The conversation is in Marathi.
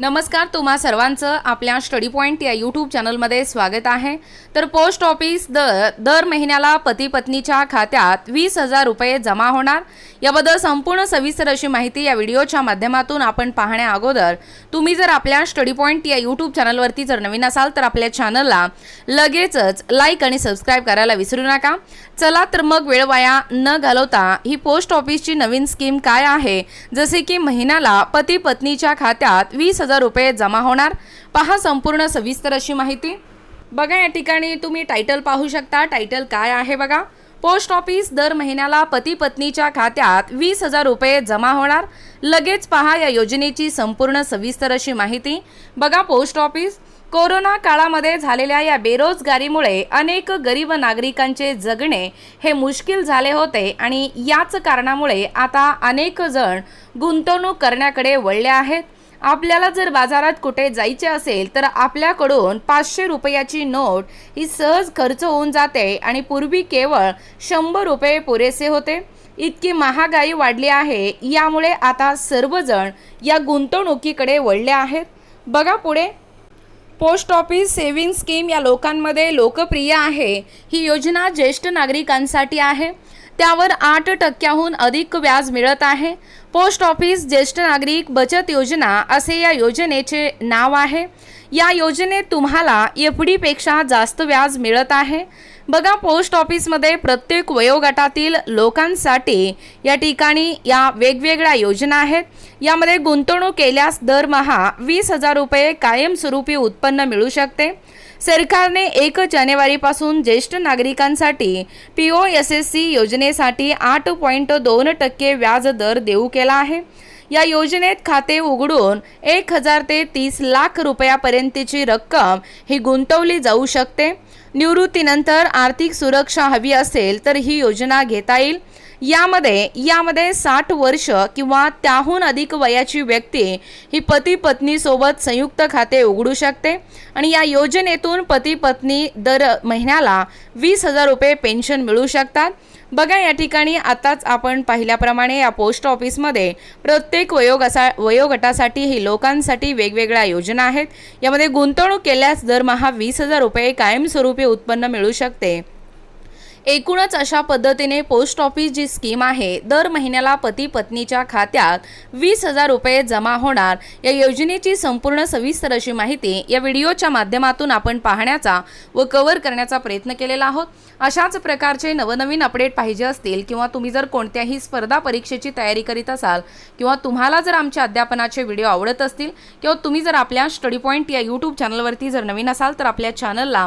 नमस्कार तुम्हा सर्वांचं आपल्या स्टडी पॉईंट या यूट्यूब चॅनलमध्ये स्वागत आहे. तर पोस्ट ऑफिस दर दर महिन्याला पती पत्नीच्या खात्यात वीस हजार रुपये जमा होणार. याबद्दल संपूर्ण सविस्तर अशी माहिती या व्हिडिओच्या माध्यमातून आपण पाहण्या अगोदर तुम्ही जर आपल्या स्टडी पॉईंट या यूट्यूब चॅनलवरती जर नवीन असाल तर आपल्या चॅनलला लगेचच लाईक आणि सबस्क्राईब करायला विसरू नका. चला तर मग वेळ वाया न घालवता ही पोस्ट ऑफिसची नवीन स्कीम काय आहे? जसे की महिन्याला पती पत्नीच्या खात्यात वीस हजार रुपये जमा होणार. पहा संपूर्ण सविस्तर अशी माहिती. बघा या ठिकाणी तुम्ही टायटल पाहू शकता. टायटल काय आहे बघा? पोस्ट ऑफिस दर महिन्याला पती पत्नीच्या खात्यात वीस हजार रुपये जमा होणार. लगेच पहा या योजनेची संपूर्ण सविस्तर अशी माहिती. बघा पोस्ट ऑफिस. कोरोना काळामध्ये झालेल्या या बेरोजगारीमुळे अनेक गरीब नागरिकांचे जगणे हे मुश्किल झाले होते आणि याच कारणामुळे आता अनेक जण गुंतवणूक करण्याकडे वळले आहेत. आपल्याला जर बाजारात कुठे जायचे असेल तर आपल्याकडून पाचशे रुपयाची नोट ही सहज खर्च होऊन जाते आणि पूर्वी केवळ शंभर रुपये पुरेसे होते. इतकी महागाई वाढली आहे यामुळे आता सर्वजण या गुंतवणुकीकडे वळले आहेत. बघा पुढे. पोस्ट ऑफिस सेव्हिंग स्कीम या लोकांमध्ये लोकप्रिय आहे. ही योजना ज्येष्ठ नागरिकांसाठी आहे. त्यावर आठ टक्क्याहून अधिक व्याज मिळत आहे. पोस्ट ऑफिस ज्येष्ठ नागरिक बचत योजना असे या योजनेचे नाव आहे. या योजनेत तुम्हाला एफ डीपेक्षा जास्त व्याज मिळत आहे. बघा पोस्ट ऑफिसमध्ये प्रत्येक वयोगटातील लोकांसाठी या ठिकाणी या वेगवेगळ्या योजना आहेत. यामध्ये गुंतवणूक केल्यास दरमहा वीस हजार रुपये कायमस्वरूपी उत्पन्न मिळू शकते. सरकारने एक जानेवारीपासून ज्येष्ठ नागरिकांसाठी P O S S C योजनेसाठी आठ पॉईंट दोन टक्के व्याज दर देऊ केला आहे. या योजनेत खाते उघडून एक हजार ते तीस लाख रुपयापर्यंतची रक्कम ही गुंतवली जाऊ शकते. निवृत्तीनंतर आर्थिक सुरक्षा हवी असेल तर ही योजना घेता येईल. यामध्ये यामध्ये साठ वर्ष किंवा त्याहून अधिक वयाची व्यक्ती ही पती पत्नीसोबत संयुक्त खाते उघडू शकते आणि या योजनेतून पती पत्नी दर महिन्याला वीस हजार रुपये पेन्शन मिळू शकतात. बघा या ठिकाणी आताच आपण पाहिल्याप्रमाणे या पोस्ट ऑफिसमध्ये प्रत्येक वयोगसा वयोगटासाठी ही लोकांसाठी वेगवेगळ्या योजना आहेत. यामध्ये गुंतवणूक केल्यास दरमहा वीस हजार रुपये कायमस्वरूपी उत्पन्न मिळू शकते. एकूणच अशा पद्धतीने पोस्ट ऑफिस जी स्कीम आहे दर महिन्याला पती पत्नीच्या खात्यात वीस हजार रुपये जमा होणार. या योजनेची संपूर्ण सविस्तर अशी माहिती या व्हिडिओच्या माध्यमातून आपण पाहण्याचा व कव्हर करण्याचा प्रयत्न केलेला आहोत. अशाच प्रकारचे नवनवीन अपडेट पाहिजे असतील किंवा तुम्ही जर कोणत्याही स्पर्धा परीक्षेची तयारी करीत असाल किंवा तुम्हाला जर आमच्या अध्यापनाचे व्हिडिओ आवडत असतील किंवा तुम्ही जर आपल्या स्टडी पॉईंट या यूट्यूब चॅनलवरती जर नवीन असाल तर आपल्या चॅनलला